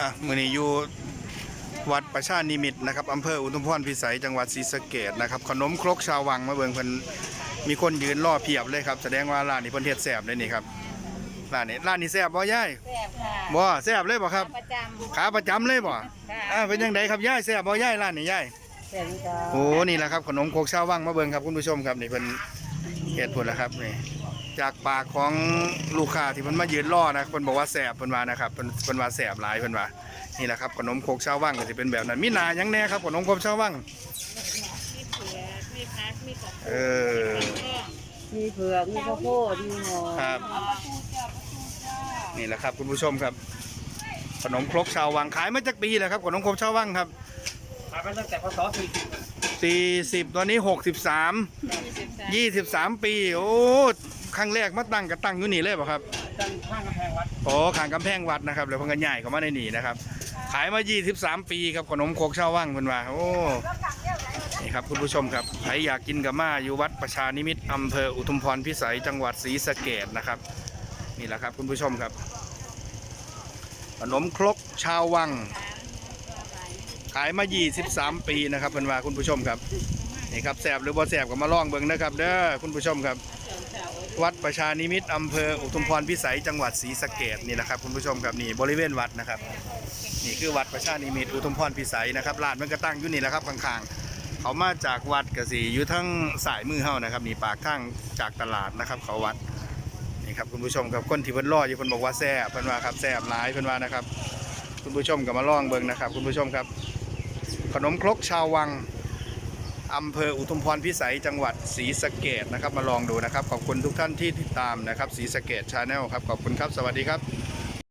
อะมือนี้อยู่วัดประชานิมิตรนะครับอำเภออุทุมพรพิสัยจังหวัดศรีสะเกดนะครับขนมครกชาววังมาเบิ่งเพิ่นมีคนยืนรอเพียบเลยครับแสดงว่าร้านนี้เพิ่นเฮ็ดแซ่บเลยนี่ครับร้านนี้ร้านนี้แซ่บบ่ยายแซ่บค่ะบ่แซ่บเลยบ่ครับ ประจขาประจำเลยบ่ำค่ะอ่าเป็นจังไดครับยายแซ่บบ่ยายร้านนี้ยายแซ่บจ้าโอ้นี่แหละครับขนมครกชาววังมาเบิ่งครับคุณผู้ชมครับนี่เพิ่นเฮ็ดผลแล้วครับนี่ จากปากของลูกค้าที่เพิ่นมายืนรอนะเพิ่นบอกว่าแซ่บเพิ่นว่านะครับเพิ่นเพิ่นว่าแซ่บหลายเพิ่นว่านี่แหละครับขนมครกชาววังก็สิเป็นแบบนั้นมีหน้าหยังแน่ครับขนมครกชาววังมีเผือกมีพักมีกระเออมีเผือกมีข้าวโพดมีหอมครับนี่แหละครับคุณผู้ชมครับ ขนมครกชาววังขายมาจากปีแล้วครับขนมครกชาววังครับขายมาตั้งแต่พศ40 40ตอนนี้ 63 23 ปีโอ้ ครั้งแรกมาตั้งก็ตั้งอยู่นี่เลยเปล่ะครับ ตั้งข้างกำแพงวัดโอ้ขางกำแพงวัดนะครับแล้วเพิ่นก็ใหญ่เข้ามาในนี่นะครับ ขายมา 23 ปีครับขนมครกชาววังเพิ่นว่าโอ้นี่ครับคุณผู้ชมครับใครอยากกินกับมาอยู่วัดประชานิมิตรอำเภออุทุมพรพิสัยจังหวัดศรีสะเกดนะครับนี่แหละครับคุณผู้ชมครับ ขนมครกชาววัง ขายมา 23 ปีนะครับเพิ่นว่าคุณผู้ชมครับนี่ครับแสบหรือบ่แสบก็มาลองเบิ่งนะครับ เด้อคุณผู้ชมครับวั วัดประชานิมิตอำเภออุทุมพรพิสัยจังหวัดศรีสะเกดนี่แหละครับคุณผู้ชมครับนี่บริเวณวัดนะครับ นี่คือวัดประชานิมิตอุทุมพรพิสัยนะครับลานมันก็ตั้งอยู่นี่แหละครับข้างๆ เขามาจากวัดกสีอยู่ทั้งสายมือเฮานะครับนี่ปากข้างจากตลาดนะครับเขาวัดนี่ครับคุณผู้ชมครับคนที่เพิ่นรออยู่เพิ่นบอกว่าแซ่บเพิ่นว่าครับแซ่บหลายเพิ่นว่านะครับ คุณผู้ชมก็มาลองเบิ่งนะครับ คุณผู้ชมครับ ขนมครกชาววัง อำเภออุทุมพรพิสัยจังหวัดศรีสะเกดนะครับ มาลองดูนะครับ ขอบคุณทุกท่านที่ติดตามนะครับศรีสะเกดชาแนลครับ ขอบคุณครับ สวัสดีครับ